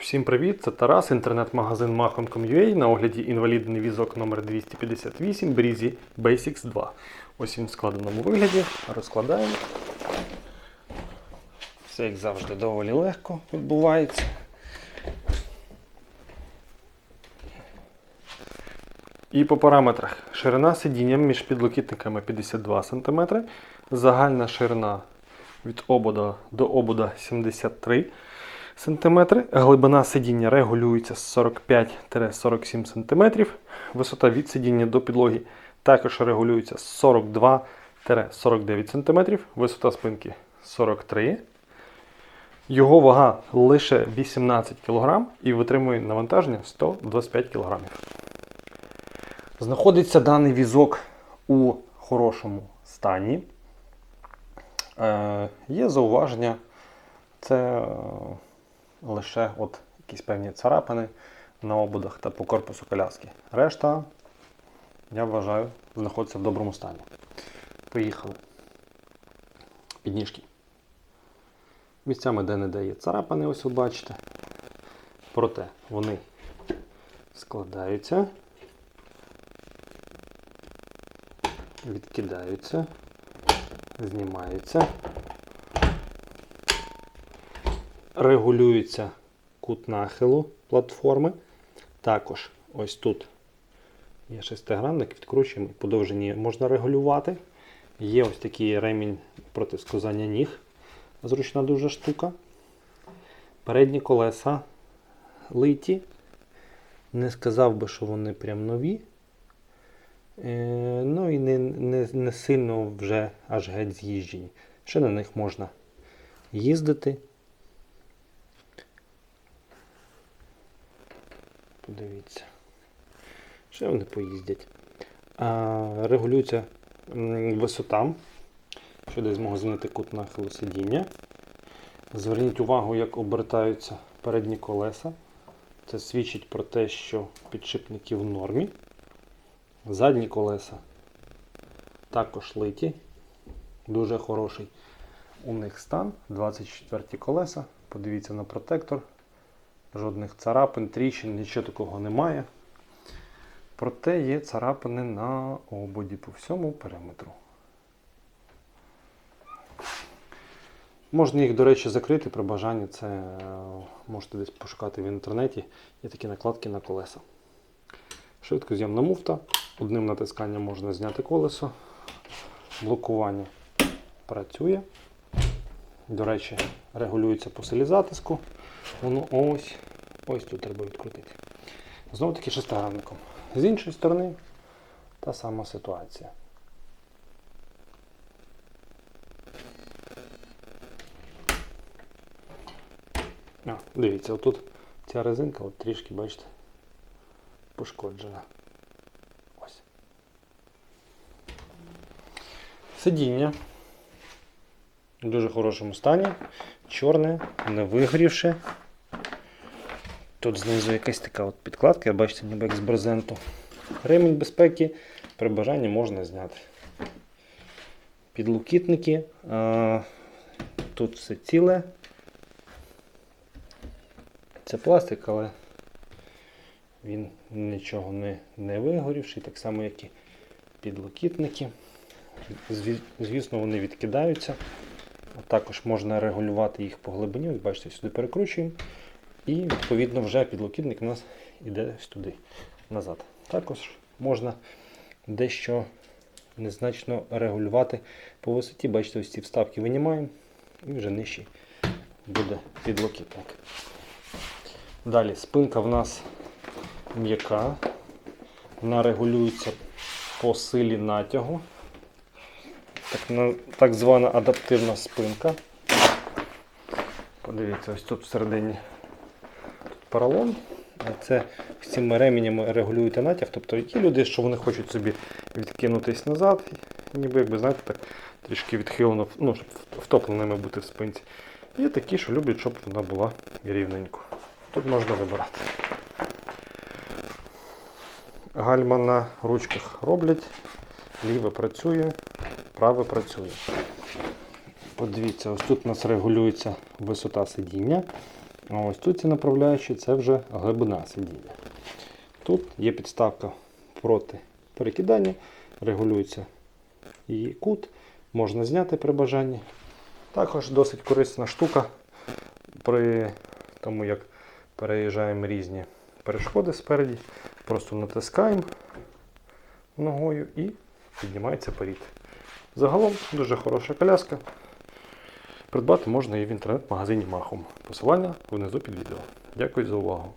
Всім привіт! Це Тарас, інтернет-магазин Mahon.com.ua на огляді інвалідний візок номер 258 Breezy Basics 2. Ось він в складеному вигляді. Розкладаємо. Все, як завжди, доволі легко відбувається. І по параметрах. Ширина сидіння між підлокітниками 52 см, загальна ширина від обода до обода 73 см, глибина сидіння регулюється з 45-47 см, висота від сидіння до підлоги також регулюється з 42-49 см, висота спинки 43 його вага лише 18 кг і витримує навантаження 125 кг. Знаходиться даний візок у хорошому стані. Е, є зауваження, це лише от якісь певні царапини на ободах та по корпусу коляски. Решта, я вважаю, знаходиться в доброму стані. Поїхали. Підніжки. Місцями де-не-де є царапини, ось ви бачите. Проте вони складаються, відкидаються, знімаються, регулюється кут нахилу платформи. Також ось тут є шестигранник, відкручуємо, подовжені можна регулювати. Є ось такий ремінь проти сковзання ніг. Зручна дуже штука. Передні колеса литі. Не сказав би, що вони прям нові. Е, ну і не, не, не сильно вже аж геть з'їжджені. Ще на них можна їздити. Подивіться. Ще вони поїздять. А, регулюється висота, що десь змогу змінити кут нахилу сидіння. Зверніть увагу, як обертаються передні колеса. Це свідчить про те, що підшипники в нормі. Задні колеса також литі. Дуже хороший у них стан. 24 колеса. Подивіться на протектор. Жодних царапин, тріщин, нічого такого немає. Проте є царапини на ободі по всьому периметру. Можна їх, до речі, закрити при бажанні. Це е, можете десь пошукати в інтернеті. Є такі накладки на колеса. Швидкоз'ємна муфта. Одним натисканням можна зняти колесо. Блокування працює. До речі, регулюється по силі затиску. Воно ось ось тут треба відкрутити. Знову таки шестигранником. З іншої сторони та сама ситуація. А, дивіться, отут ця резинка от трішки, бачите, пошкоджена. Ось. Сидіння в дуже хорошому стані. Чорне, не вигрівши. Тут знизу якась така от підкладка, бачите, ніби як з брезенту. Ремінь безпеки при бажанні можна зняти. Підлокітники. Тут все ціле. Це пластик, але він нічого не, не вигорівший, так само, як і підлокітники. Звісно, вони відкидаються. Також можна регулювати їх по глибині. Ось бачите, сюди перекручуємо. І відповідно вже підлокітник у нас йде туди назад. Також можна дещо незначно регулювати по висоті. Бачите, ось ці вставки винімаємо і вже нижчий буде підлокітник. Далі спинка в нас м'яка. Вона регулюється по силі натягу. Так, так звана адаптивна спинка. Подивіться, ось тут всередині тут поролон. А Це цими ременями регулюєте натяг. Тобто є люди, що вони хочуть собі відкинутись назад, ніби якби, знаєте, так трішки відхилено, ну, щоб втопленими бути в спинці. Є такі, що люблять, щоб вона була рівненько. Тут можна вибирати. Гальма на ручках роблять, ліве працює, праве працює. Подивіться, ось тут у нас регулюється висота сидіння. Ось тут ці направляючі це вже глибина сидіння. Тут є підставка проти перекидання, регулюється її кут, можна зняти при бажанні. Також досить корисна штука при тому, як переїжджаємо різні перешкоди спереді. Просто натискаємо ногою і піднімається порід. Загалом дуже хороша коляска. Придбати можна і в інтернет-магазині Махом. Посилання внизу під відео. Дякую за увагу.